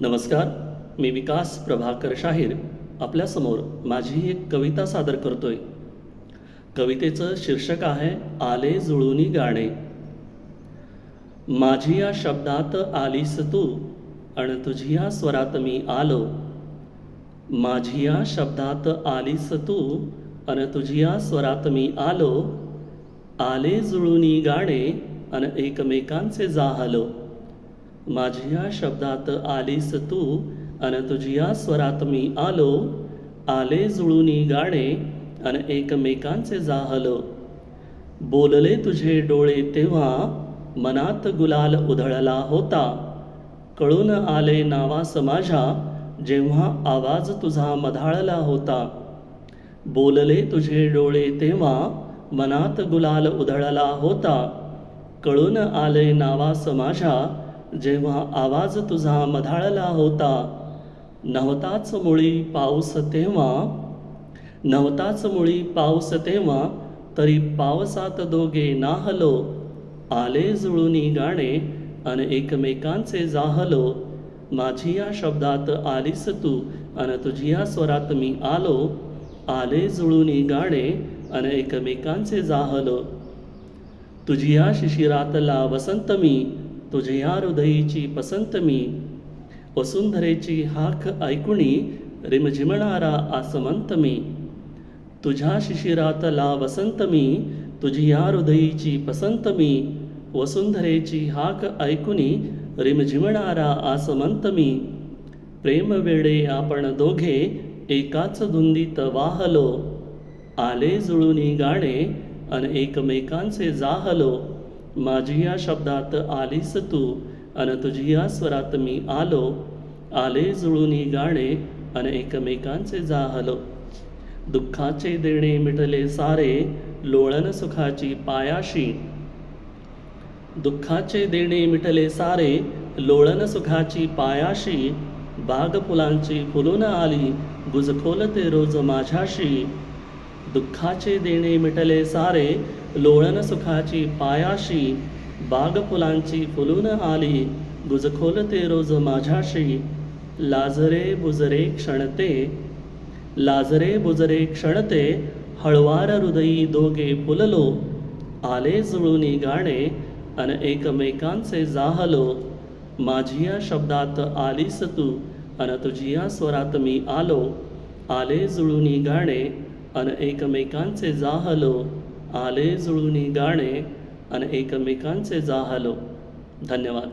नमस्कार मी विकास प्रभाकर शाहीर. आपल्यासमोर माझी एक कविता सादर करतोय. कवितेचं शीर्षक आहे आले जुळूनी गाणे. माझी या शब्दात आलीस तू अण तुझी या स्वरात मी आलो. माझी या शब्दात आलीस तू अन तुझी या स्वरात मी आलो. आले जुळूनी गाणे अन एकमेकांचे जाहलो. माझ्या शब्दात आलीस तू अन तुझ्या स्वरात मी आलो. आले जुळूनी गाणे अन एकमेकांचे जाहलो. बोलले तुझे डोळे तेव्हा मनात गुलाल उधळला होता. कळून आले नावास माझ्या जेव्हा आवाज तुझा मधाळला होता. बोलले तुझे डोळे तेव्हा मनात गुलाल उधळला होता. कळून आले नावास माझ्या जेव्हा आवाज तुझा मधाळला होता नव्हताच मुळी पाऊस तेव्हा नव्हताच मुळी पाऊस तेव्हा तरी पावसात दोघे नाहलो आले जुळूनी गाणे अन एकमेकांचे जाहलो माझी या शब्दात आलीस तू अन तुझिया स्वरात मी आलो आले जुळूनी गाणे अन एकमेकांचे जाहलो. तुझिया शिशिरातला वसंत मी तुझ्या हृदयीची पसंत मी. वसुंधरेची हाक ऐकुणी रिमझिमणारा आसमंत मी. तुझ्या शिशिरातला वसंत मी तुझी या हृदयीची पसंत मी. वसुंधरेची हाक ऐकुनी रिमझिमणारा आसमंत मी. प्रेम वेळे आपण दोघे एकाच धुंदीत वाहलो. आले जुळूनी गाणे अन एकमेकांचे जाहलो. माझी या शब्दात आलीस तू अन तुझी या स्वरात मी आलो. आले जुळूनी गाणे अन एकमेकांचे जाहलो. दुःखाचे देणे मिटले सारे लोळन सुखाची पायाशी. दुःखाचे देणे मिटले सारे लोळण सुखाची पायाशी. बाग फुलांची फुलून आली गुजखोलते रोज माझ्याशी. दुःखाचे देणे मिटले सारे लोळण सुखाची पायाशी बाग फुलांची फुलून आली गुजखोलते रोज माझ्याशी लाजरे बुजरे क्षणते लाजरे बुजरे क्षणते हळवार हृदयी दोघे फुललो आले जुळूनी गाणे अन एकमेकांचे जाहलो माझिया शब्दात आलीस तू अन तुझिया स्वरात मी आलो आले जुळूनी गाणे अन एकमेकांचे जाहलो आले जुळूनी गाणे अन एकमेकांचे जाहलो. धन्यवाद.